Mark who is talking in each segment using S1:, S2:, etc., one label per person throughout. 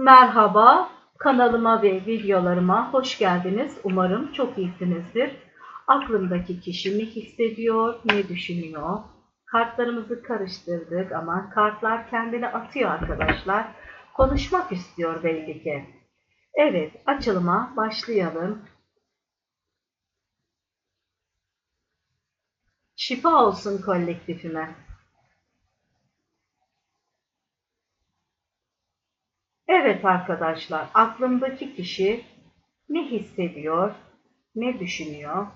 S1: Merhaba, kanalıma ve videolarıma hoş geldiniz. Umarım çok iyisinizdir. Aklımdaki kişi ne hissediyor, ne düşünüyor? Kartlarımızı karıştırdık ama kartlar kendini atıyor arkadaşlar. Konuşmak istiyor belli ki. Evet, açılıma başlayalım. Şifa olsun kolektifime. Evet arkadaşlar, aklımdaki kişi ne hissediyor, ne düşünüyor?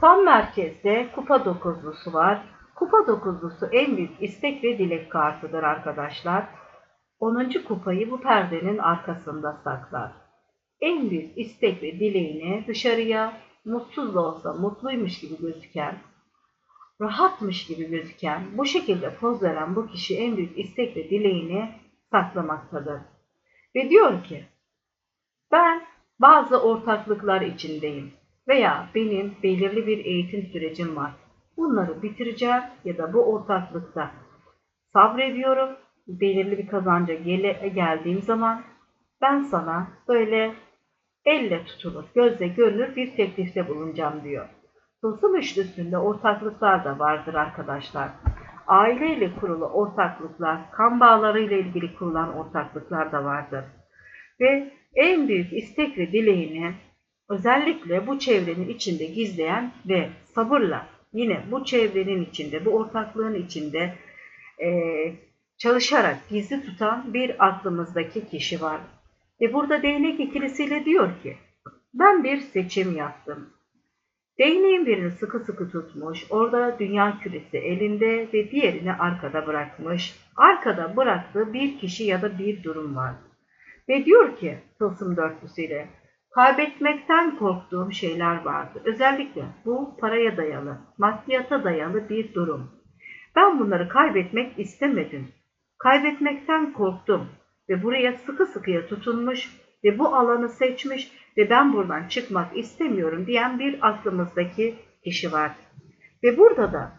S1: Tam merkezde kupa dokuzlusu var. Kupa dokuzlusu en büyük istek ve dilek kartıdır arkadaşlar. 10. kupayı bu perdenin arkasında saklar. En büyük istek ve dileğini dışarıya mutsuz da olsa mutluymuş gibi gözüken rahatmış gibi gözüken, bu şekilde poz veren bu kişi en büyük istek ve dileğini saklamaktadır. Ve diyor ki, ben bazı ortaklıklar içindeyim veya benim belirli bir eğitim sürecim var. Bunları bitireceğim ya da bu ortaklıkta sabrediyorum. Belirli bir kazanca gele, geldiğim zaman ben sana böyle elle tutulur, gözle görülür bir teklifte bulunacağım diyor. Tılsım üçlüsünde ortaklıklar da vardır arkadaşlar. Aileyle kurulu ortaklıklar, kan bağlarıyla ilgili kurulan ortaklıklar da vardır. Ve en büyük istek ve dileğini özellikle bu çevrenin içinde gizleyen ve sabırla yine bu çevrenin içinde, bu ortaklığın içinde e, çalışarak gizli tutan bir aklımızdaki kişi var. Ve burada değnek ikilisiyle diyor ki, ben bir seçim yaptım Değneğin birini sıkı sıkı tutmuş, orada dünya küresi elinde ve diğerini arkada bırakmış. Arkada bıraktığı bir kişi ya da bir durum var. Ve diyor ki tılsım dörtlüsüyle, kaybetmekten korktuğum şeyler vardı. Özellikle bu paraya dayalı, maddiyata dayalı bir durum. Ben bunları kaybetmek istemedim. Kaybetmekten korktum ve buraya sıkı sıkıya tutunmuş ve bu alanı seçmiş ve ben buradan çıkmak istemiyorum diyen bir aklımızdaki kişi var. Ve burada da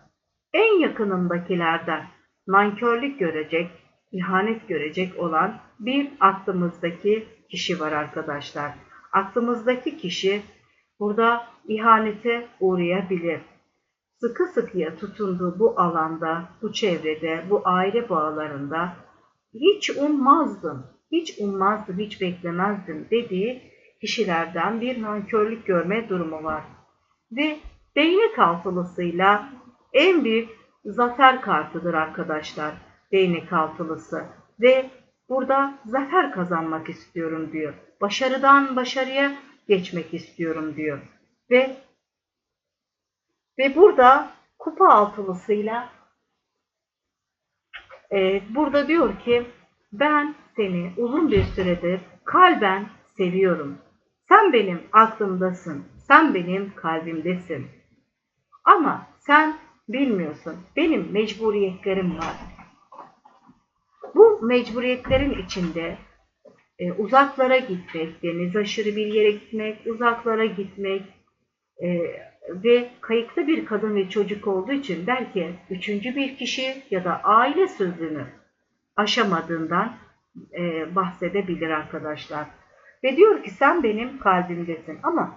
S1: en yakınımdakilerden nankörlük görecek, ihanet görecek olan bir aklımızdaki kişi var arkadaşlar. Aklımızdaki kişi burada ihanete uğrayabilir. Sıkı sıkıya tutunduğu bu alanda, bu çevrede, bu aile bağlarında hiç ummazdım, hiç ummazdım, hiç beklemezdim dediği kişilerden bir nankörlük görme durumu var. Ve değnek altılısıyla en büyük zafer kartıdır arkadaşlar. Değnek altılısı. Ve burada zafer kazanmak istiyorum diyor. Başarıdan başarıya geçmek istiyorum diyor. Ve ve burada kupa altılısıyla e, burada diyor ki ben seni uzun bir süredir kalben seviyorum. Sen benim aklımdasın, sen benim kalbimdesin. Ama sen bilmiyorsun, benim mecburiyetlerim var. Bu mecburiyetlerin içinde e, uzaklara gitmek, deniz aşırı bir yere gitmek, uzaklara gitmek e, ve kayıklı bir kadın ve çocuk olduğu için belki üçüncü bir kişi ya da aile sözünü aşamadığından e, bahsedebilir arkadaşlar. Ve diyor ki sen benim kalbimdesin ama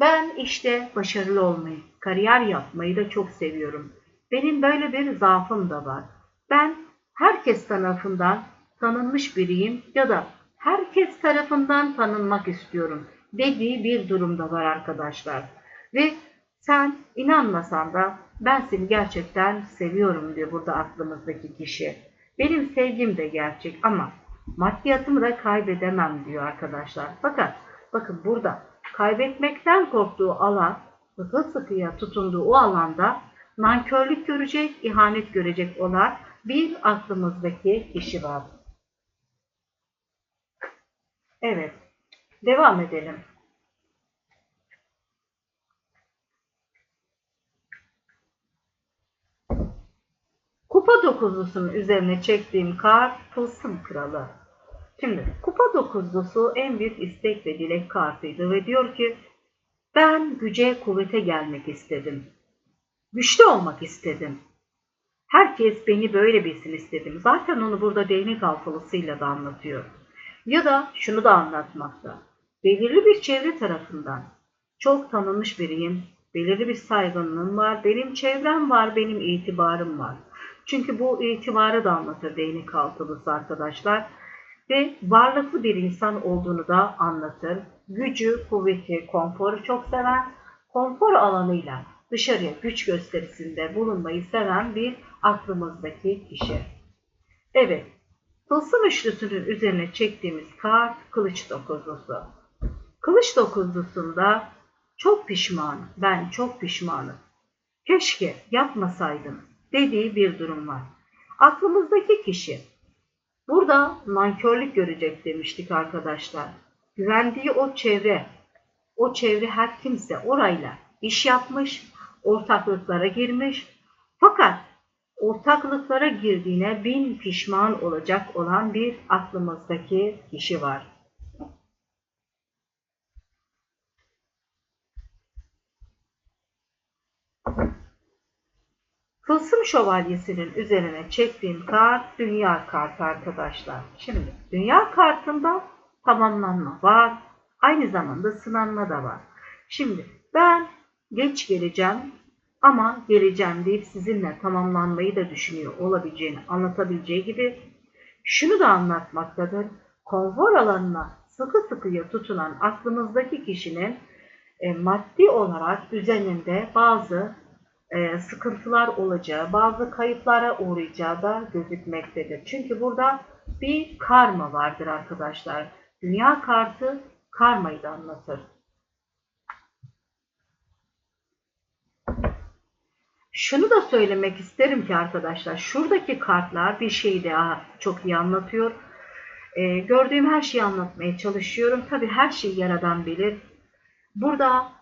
S1: ben işte başarılı olmayı, kariyer yapmayı da çok seviyorum. Benim böyle bir zaafım da var. Ben herkes tarafından tanınmış biriyim ya da herkes tarafından tanınmak istiyorum dediği bir durumda var arkadaşlar. Ve sen inanmasan da ben seni gerçekten seviyorum diyor burada aklımızdaki kişi. Benim sevgim de gerçek ama Maddiyatımı da kaybedemem diyor arkadaşlar. Fakat bakın burada kaybetmekten korktuğu alan, sıkı sıkıya tutunduğu o alanda nankörlük görecek, ihanet görecek olan bir aklımızdaki kişi var. Evet, devam edelim. Kupa dokuzlusunun üzerine çektiğim kart Tılsım Kralı. Şimdi kupa dokuzlusu en büyük istek ve dilek kartıydı ve diyor ki ben güce kuvvete gelmek istedim. Güçlü olmak istedim. Herkes beni böyle bilsin istedim. Zaten onu burada değnek altılısıyla da anlatıyor. Ya da şunu da anlatmakta. Belirli bir çevre tarafından çok tanınmış biriyim. Belirli bir saygınlığım var. Benim çevrem var, benim itibarım var. Çünkü bu itibarı da anlatır değnek altılısı arkadaşlar. Ve varlıklı bir insan olduğunu da anlatır. Gücü, kuvveti, konforu çok seven, konfor alanıyla dışarıya güç gösterisinde bulunmayı seven bir aklımızdaki kişi. Evet, tılsım üçlüsünün üzerine çektiğimiz kart kılıç dokuzlusu. Kılıç dokuzlusunda çok pişmanım, ben çok pişmanım. Keşke yapmasaydım dediği bir durum var. Aklımızdaki kişi burada nankörlük görecek demiştik arkadaşlar. Güvendiği o çevre, o çevre her kimse orayla iş yapmış, ortaklıklara girmiş. Fakat ortaklıklara girdiğine bin pişman olacak olan bir aklımızdaki kişi var. Tılsım Şövalyesi'nin üzerine çektiğim kart dünya kartı arkadaşlar. Şimdi dünya kartında tamamlanma var. Aynı zamanda sınanma da var. Şimdi ben geç geleceğim ama geleceğim deyip sizinle tamamlanmayı da düşünüyor olabileceğini anlatabileceği gibi şunu da anlatmaktadır. Konfor alanına sıkı sıkıya tutunan aklımızdaki kişinin e, maddi olarak üzerinde bazı e, sıkıntılar olacağı, bazı kayıplara uğrayacağı da gözükmektedir. Çünkü burada bir karma vardır arkadaşlar. Dünya kartı karmayı da anlatır. Şunu da söylemek isterim ki arkadaşlar, şuradaki kartlar bir şeyi daha çok iyi anlatıyor. Ee, gördüğüm her şeyi anlatmaya çalışıyorum. Tabii her şeyi yaradan bilir. Burada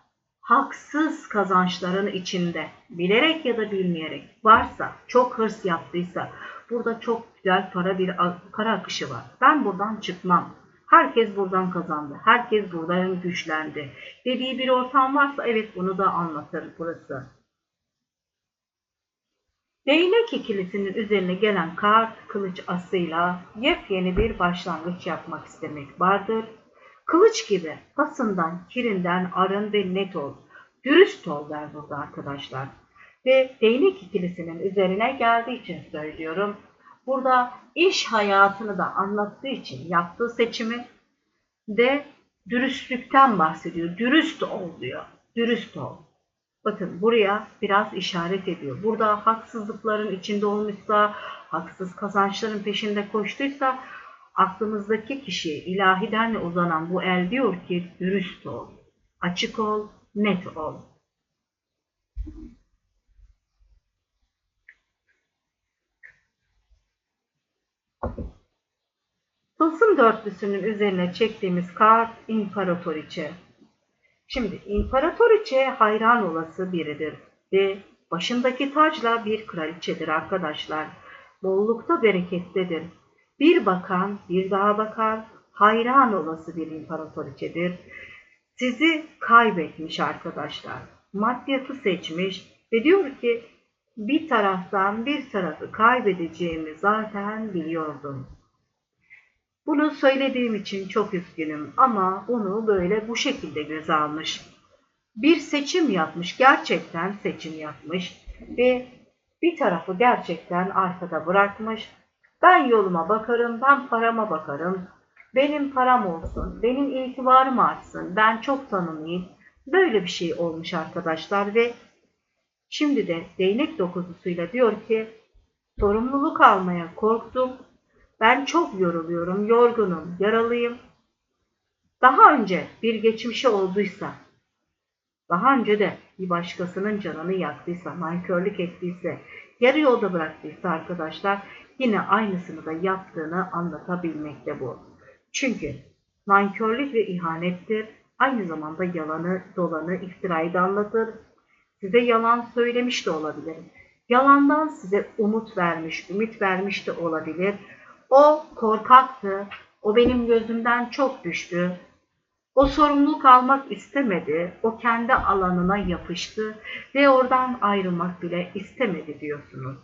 S1: haksız kazançların içinde bilerek ya da bilmeyerek varsa, çok hırs yaptıysa burada çok güzel para bir para akışı var. Ben buradan çıkmam. Herkes buradan kazandı. Herkes buradan güçlendi. Dediği bir ortam varsa evet bunu da anlatır burası. Değnek ikilisinin üzerine gelen kart kılıç asıyla yepyeni bir başlangıç yapmak istemek vardır. Kılıç gibi pasından, kirinden arın ve net ol. Dürüst ol der burada arkadaşlar. Ve değnek ikilisinin üzerine geldiği için söylüyorum. Burada iş hayatını da anlattığı için yaptığı seçimi de dürüstlükten bahsediyor. Dürüst ol diyor. Dürüst ol. Bakın buraya biraz işaret ediyor. Burada haksızlıkların içinde olmuşsa, haksız kazançların peşinde koştuysa aklımızdaki kişi ilahiden uzanan bu el diyor ki dürüst ol, açık ol, net ol. Tılsım dörtlüsünün üzerine çektiğimiz kart İmparatoriçe. Şimdi İmparatoriçe hayran olası biridir ve başındaki tacla bir kraliçedir arkadaşlar. Bollukta berekettedir. Bir bakan bir daha bakar, hayran olası bir imparatoriçedir. Sizi kaybetmiş arkadaşlar. Maddiyatı seçmiş ve diyor ki bir taraftan bir tarafı kaybedeceğimi zaten biliyordum. Bunu söylediğim için çok üzgünüm ama onu böyle bu şekilde göze almış. Bir seçim yapmış, gerçekten seçim yapmış ve bir tarafı gerçekten arkada bırakmış. Ben yoluma bakarım, ben parama bakarım. Benim param olsun, benim itibarım artsın, ben çok tanınayım. Böyle bir şey olmuş arkadaşlar ve şimdi de değnek dokuzusuyla diyor ki sorumluluk almaya korktum ben çok yoruluyorum, yorgunum, yaralıyım. Daha önce bir geçmişi olduysa, daha önce de bir başkasının canını yaktıysa, nankörlük ettiyse, yarı yolda bıraktıysa arkadaşlar yine aynısını da yaptığını anlatabilmekte bu. Çünkü nankörlük ve ihanettir. Aynı zamanda yalanı, dolanı, iftirayı da anlatır. Size yalan söylemiş de olabilir. Yalandan size umut vermiş, ümit vermiş de olabilir. O korkaktı. O benim gözümden çok düştü. O sorumluluk almak istemedi. O kendi alanına yapıştı ve oradan ayrılmak bile istemedi diyorsunuz.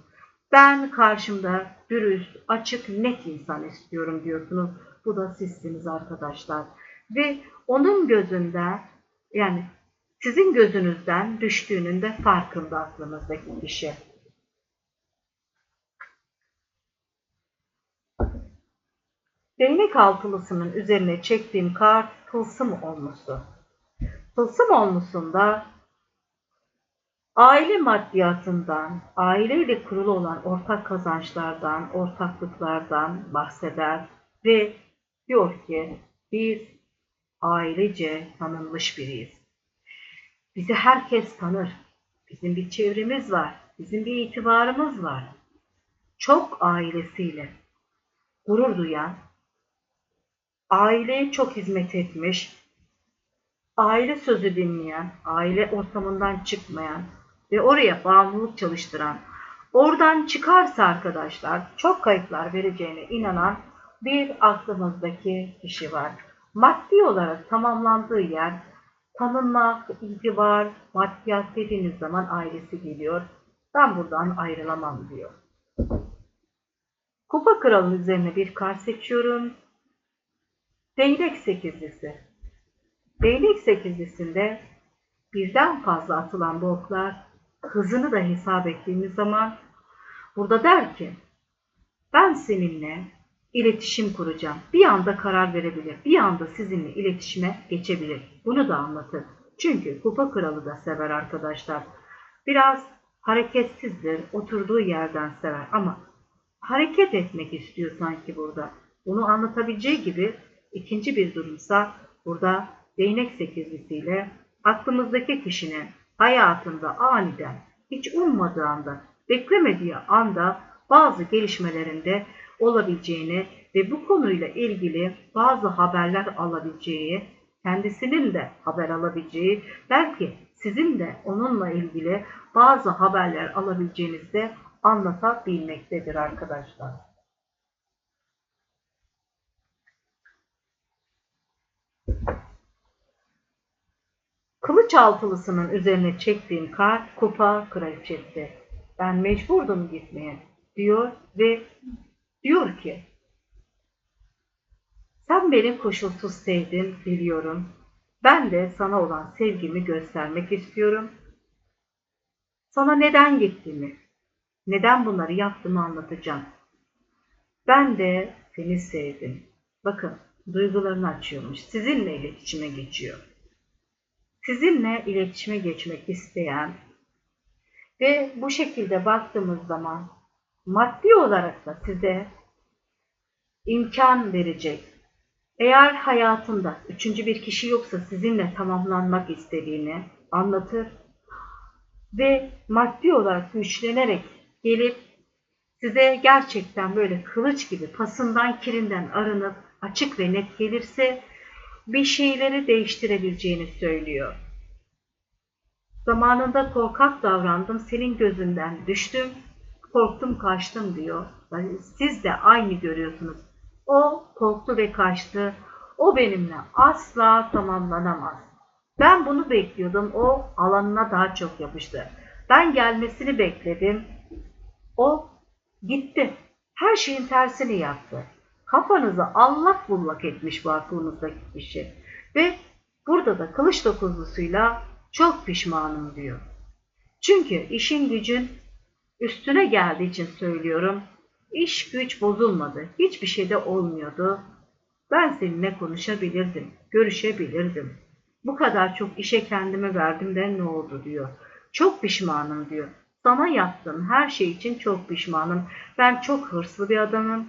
S1: Ben karşımda dürüst, açık, net insan istiyorum diyorsunuz. Bu da sizsiniz arkadaşlar. Ve onun gözünde yani sizin gözünüzden düştüğünün de farkında aklınızdaki kişi. Değnek altılısının üzerine çektiğim kart tılsım olmusu. Tılsım olmusunda aile maddiyatından, aileyle kurulu olan ortak kazançlardan, ortaklıklardan bahseder ve diyor ki biz ailece tanınmış biriyiz. Bizi herkes tanır. Bizim bir çevremiz var. Bizim bir itibarımız var. Çok ailesiyle gurur duyan, aileye çok hizmet etmiş, aile sözü dinleyen, aile ortamından çıkmayan ve oraya bağımlılık çalıştıran, oradan çıkarsa arkadaşlar çok kayıplar vereceğine inanan bir aklımızdaki kişi var. Maddi olarak tamamlandığı yer tanınmak, itibar, maddiyat dediğiniz zaman ailesi geliyor. Ben buradan ayrılamam diyor. Kupa kralının üzerine bir kart seçiyorum. Değnek sekizlisi. Değnek sekizlisinde birden fazla atılan bu oklar hızını da hesap ettiğimiz zaman burada der ki ben seninle iletişim kuracağım. Bir anda karar verebilir. Bir anda sizinle iletişime geçebilir. Bunu da anlatır. Çünkü kupa kralı da sever arkadaşlar. Biraz hareketsizdir. Oturduğu yerden sever ama hareket etmek istiyor sanki burada. Bunu anlatabileceği gibi ikinci bir durumsa burada değnek sekizlisiyle aklımızdaki kişinin hayatında aniden hiç ummadığı anda beklemediği anda bazı gelişmelerinde olabileceğini ve bu konuyla ilgili bazı haberler alabileceği, kendisinin de haber alabileceği, belki sizin de onunla ilgili bazı haberler alabileceğinizi de anlatabilmektedir arkadaşlar. Kılıç altılısının üzerine çektiğim kart kupa kraliçesi. Ben mecburdum gitmeye diyor ve diyor ki sen beni koşulsuz sevdin biliyorum. Ben de sana olan sevgimi göstermek istiyorum. Sana neden gittiğimi, neden bunları yaptığımı anlatacağım. Ben de seni sevdim. Bakın duygularını açıyormuş. Sizinle iletişime geçiyor. Sizinle iletişime geçmek isteyen ve bu şekilde baktığımız zaman maddi olarak da size imkan verecek. Eğer hayatında üçüncü bir kişi yoksa sizinle tamamlanmak istediğini anlatır ve maddi olarak güçlenerek gelip size gerçekten böyle kılıç gibi pasından kirinden arınıp açık ve net gelirse bir şeyleri değiştirebileceğini söylüyor. Zamanında korkak davrandım, senin gözünden düştüm, korktum kaçtım diyor. Yani siz de aynı görüyorsunuz. O korktu ve kaçtı. O benimle asla tamamlanamaz. Ben bunu bekliyordum. O alanına daha çok yapıştı. Ben gelmesini bekledim. O gitti. Her şeyin tersini yaptı. Kafanızı allak bullak etmiş bu aklınızdaki kişi. Ve burada da kılıç dokuzlusuyla çok pişmanım diyor. Çünkü işin gücün üstüne geldiği için söylüyorum. İş güç bozulmadı. Hiçbir şey de olmuyordu. Ben seninle konuşabilirdim, görüşebilirdim. Bu kadar çok işe kendimi verdim de ne oldu diyor. Çok pişmanım diyor. Sana yaptığım her şey için çok pişmanım. Ben çok hırslı bir adamım.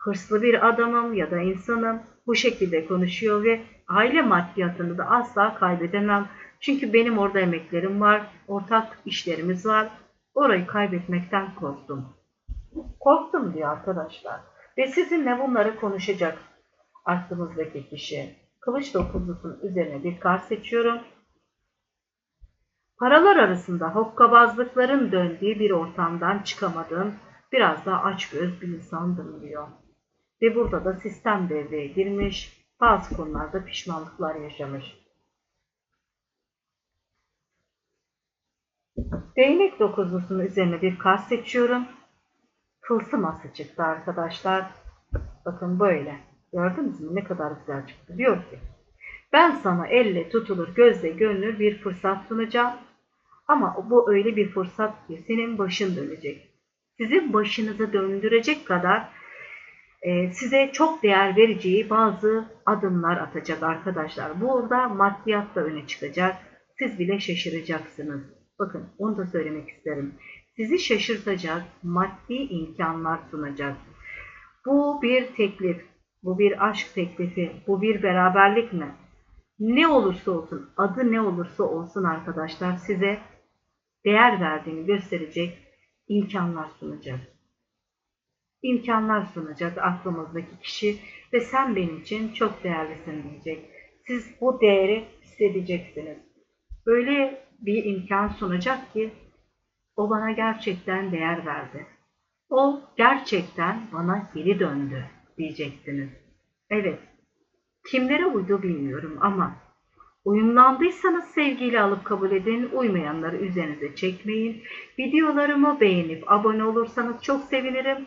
S1: Hırslı bir adamım ya da insanım. Bu şekilde konuşuyor ve aile maddiyatını da asla kaybedemem. Çünkü benim orada emeklerim var, ortak işlerimiz var. Orayı kaybetmekten korktum. Korktum diyor arkadaşlar. Ve sizinle bunları konuşacak aklımızdaki kişi. Kılıç dokuzlusunun üzerine bir kart seçiyorum. Paralar arasında hokkabazlıkların döndüğü bir ortamdan çıkamadım. Biraz daha açgöz bir insandım diyor. Ve burada da sistem devreye girmiş. Bazı konularda pişmanlıklar yaşamış. Değnek dokuzlusunun üzerine bir kart seçiyorum. tılsım ası çıktı arkadaşlar. Bakın böyle. Gördünüz mü ne kadar güzel çıktı. Diyor ki ben sana elle tutulur gözle görünür bir fırsat sunacağım. Ama bu öyle bir fırsat ki senin başın dönecek. Sizin başınızı döndürecek kadar size çok değer vereceği bazı adımlar atacak arkadaşlar. Burada maddiyat da öne çıkacak. Siz bile şaşıracaksınız. Bakın onu da söylemek isterim. Sizi şaşırtacak maddi imkanlar sunacak. Bu bir teklif, bu bir aşk teklifi, bu bir beraberlik mi? Ne olursa olsun, adı ne olursa olsun arkadaşlar size değer verdiğini gösterecek imkanlar sunacak. İmkanlar sunacak aklımızdaki kişi ve sen benim için çok değerlisin diyecek. Siz bu değeri hissedeceksiniz. Böyle bir imkan sunacak ki o bana gerçekten değer verdi. O gerçekten bana geri döndü diyeceksiniz. Evet, kimlere uydu bilmiyorum ama uyumlandıysanız sevgiyle alıp kabul edin, uymayanları üzerinize çekmeyin. Videolarımı beğenip abone olursanız çok sevinirim.